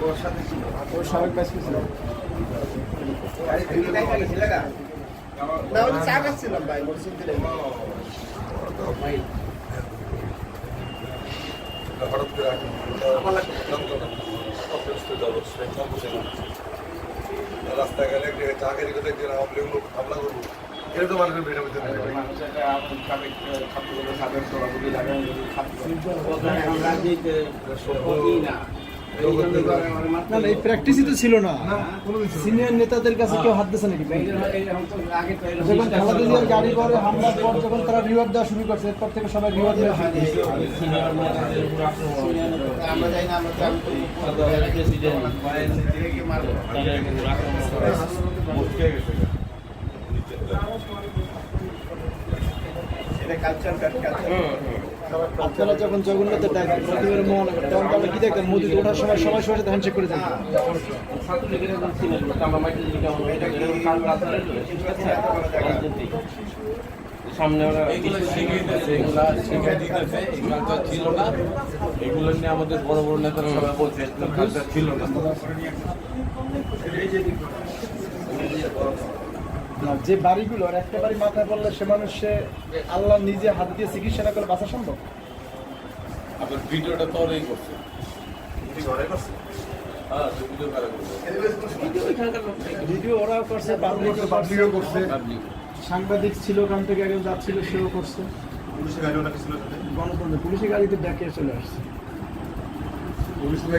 ওর সাথে ছিল ওর সাবেক ব্যাচ ছিল না ওই চা খাচ্ছিলাম ভাই মরিচুর দিলে হঠাৎ করে। রাস্তায় গেলে চা খেতে খেতে একদিন আওয়ামী লোক হামলা করব তো মানুষের বেঁচে নেবে না না এই প্র্যাকটিসই তো ছিল না সিনিয়র নেতাদের কাছে কেউ হাত দিয়েছে নাকি যখন খালেদা জিয়ার গাড়ি করে হামলার পর যখন তারা রিওয়ার্ড দেওয়া শুরু করছে এরপর থেকে সবাই রিওয়ার্ড দেওয়া শুরু করছে আমরা যাই না আমরা তো আমি এটা কালচার কালচার আপনারা যখন জগন্নাথের ডাকেন প্রতিবারের মহানগর তখন তো আমরা কি দেখতাম? মোদিতে ওঠার সময় সবাই সবার সাথে হ্যান্ডশেক করে যেতাম সামনে ওরা এগুলা শিখে দিতেছে এগুলা তো ছিল না এগুলো নিয়ে আমাদের বড় বড় নেতারা সবাই বলছে ছিল না, যে বাড়িগুলোর একটা বাড়ি মাথায় পড়লে সে মানুষ সে আল্লাহ নিজে হাত দিয়ে চিকিৎসা না করলে বাঁচা সম্ভব? আপনার ভিডিওটা তো ওরাই করছে। হ্যাঁ ভিডিও কারা ভিডিও ওরাও করছে পাবলিকও পাবলিকও করছে সাংবাদিক ছিল ওখান থেকে একজন যাচ্ছিল সেও করছে। পুলিশের গাড়িও নাকি ছিল গণতন্ত্র পুলিশের গাড়িতে ডেকে চলে আসছে। পুলিশ যে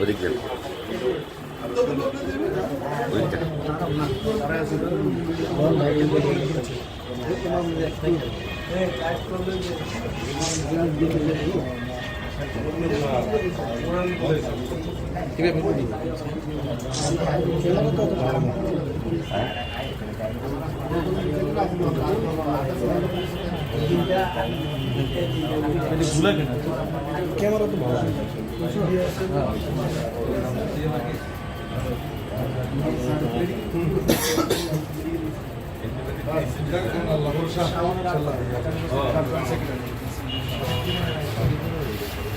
ওদিক যান ওদিক যান ক্যামেরা তো ভালো আল্লাহ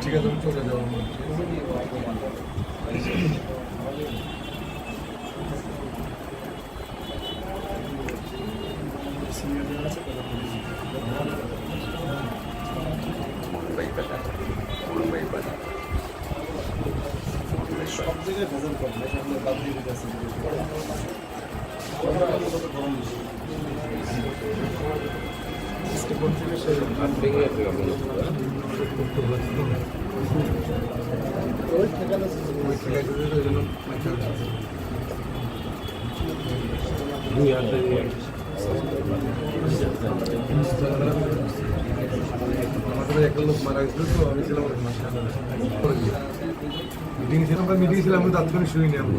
ঠিক আছে তুমি চলে বাজার সব জায়গায় ভেজাল করে না বাদ দিয়ে পত্রিকা সেই একটা লোক মারা গেছিল তো আমি ছিলাম মিটিং ছিলাম বা মিটিং ছিলাম আমি তাৎক্ষণিক শুনিনি আমি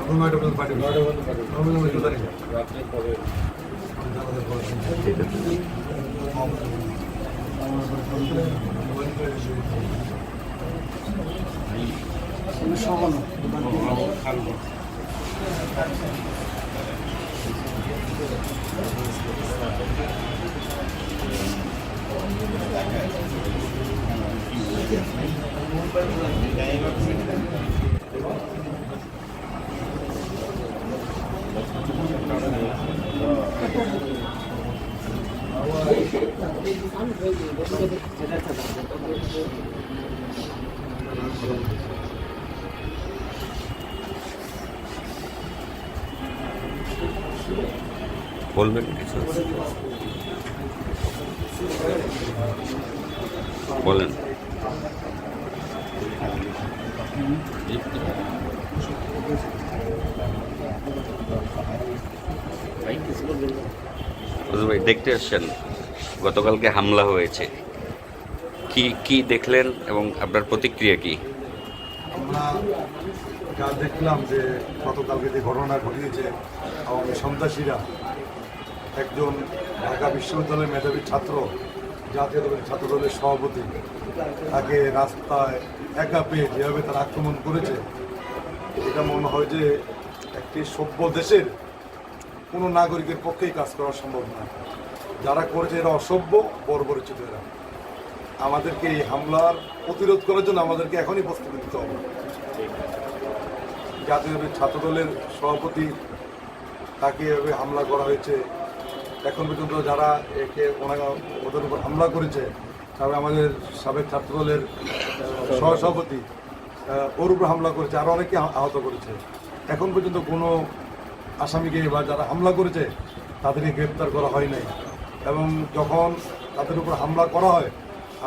আমি নয়টা পর্যন্ত পার্টি আমি বললাম একটু দাঁড়িয়ে রাত্রে পরে আমাদের পরে শুনছি। আমি সকালে খালবা বলবেন কিছু বলেন। ভাই দেখতে আসছেন গতকালকে হামলা হয়েছে। কি কি দেখলেন এবং আপনার প্রতিক্রিয়া কি? আমরা যা দেখলাম যে গতকালকে যে ঘটনা ঘটিয়েছে, আওয়ামী সন্ত্রাসীরা একজন ঢাকা বিশ্ববিদ্যালয়ের মেধাবী ছাত্র, জাতীয় দলের ছাত্র দলের সভাপতি, তাকে রাস্তায় একা পেয়ে যেভাবে তারা আক্রমণ করেছে, এটা মনে হয় যে একটি সভ্য দেশের কোনো নাগরিকের পক্ষেই কাজ করা সম্ভব না যারা করেছে এরা অসভ্য, বর্বরিচিত এরা। আমাদেরকে এই হামলার প্রতিরোধ করার জন্য আমাদেরকে এখনই প্রস্তুতি দিতে হবে। জাতীয় ছাত্রদলের সভাপতি, তাকে এভাবে হামলা করা হয়েছে। এখন পর্যন্ত যারা একে ওনারা ওদের উপর হামলা করেছে তবে আমাদের সাবেক ছাত্রদলের সহসভাপতি ওর উপর হামলা করেছে আরও অনেকে আহত করেছে। এখন পর্যন্ত কোনো আসামিকে বা যারা হামলা করেছে, তাদেরকে গ্রেপ্তার করা হয় নাই। এবং যখন তাদের উপর হামলা করা হয়,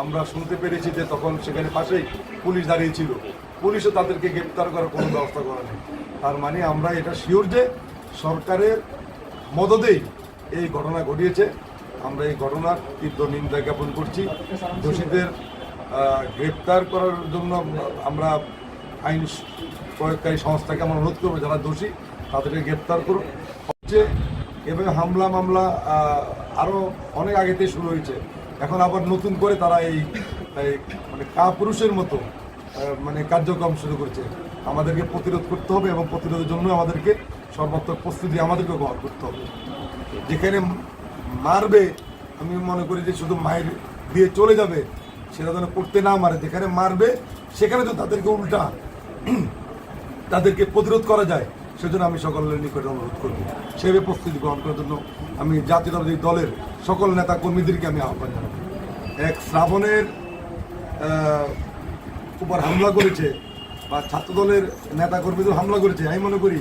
আমরা শুনতে পেরেছি যে তখন সেখানে পাশেই পুলিশ দাঁড়িয়ে ছিল। পুলিশও তাদেরকে গ্রেপ্তার করার কোনো ব্যবস্থা করা নেই। তার মানে আমরা এটা শিওর যে সরকারের মদদেই এই ঘটনা ঘটিয়েছে। আমরা এই ঘটনার তীব্র নিন্দা জ্ঞাপন করছি। দোষীদের গ্রেপ্তার করার জন্য আমরা আইন প্রয়োগকারী সংস্থাকে আমরা অনুরোধ করব, যারা দোষী তাদেরকে গ্রেপ্তার করুন হচ্ছে এভাবে হামলা মামলা আহ, আরও অনেক আগেতেই শুরু হয়েছে। এখন আবার নতুন করে তারা এই মানে কা পুরুষের মতো মানে কার্যক্রম শুরু করছে। আমাদেরকে প্রতিরোধ করতে হবে এবং প্রতিরোধের জন্য আমাদেরকে সর্বাত্মক প্রস্তুতি আমাদেরকে গ্রহণ করতে হবে। যেখানে মারবে আমি মনে করি যে শুধু মায়ের দিয়ে চলে যাবে সেটা যেন করতে না মারে। যেখানে মারবে সেখানে তো তাদেরকে উল্টা তাদেরকে প্রতিরোধ করা যায়। সেজন্য আমি সকলের নিকটে অনুরোধ করব। সেভাবে প্রস্তুতি গ্রহণ করার জন্য আমি জাতীয়তাবাদী দলের সকল নেতা কর্মীদেরকে আমি আহ্বান জানাব। এক শ্রাবণের উপর হামলা করেছে বা ছাত্রদলের নেতা কর্মীদের হামলা করেছে, আমি মনে করি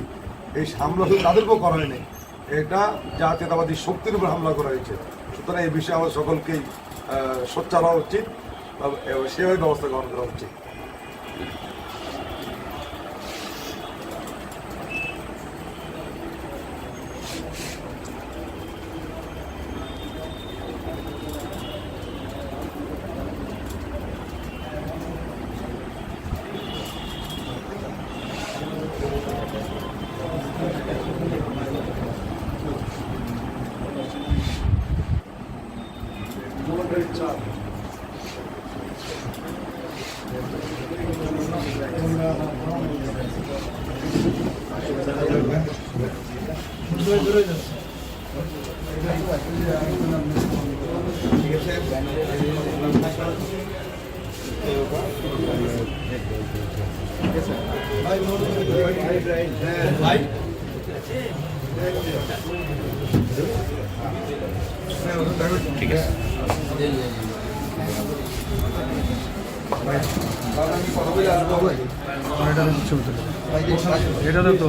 এই হামলা শুধু তাদেরকেও করা হয়নি, এটা জাতীয়তাবাদী শক্তির উপর হামলা করা হয়েছে। সুতরাং এই বিষয়ে আমাদের সকলকেই সোচ্চার হওয়া উচিত সেভাবে ব্যবস্থা গ্রহণ করা উচিত। వివరించాలి Thank you. ঠিক আছে। এটা তো।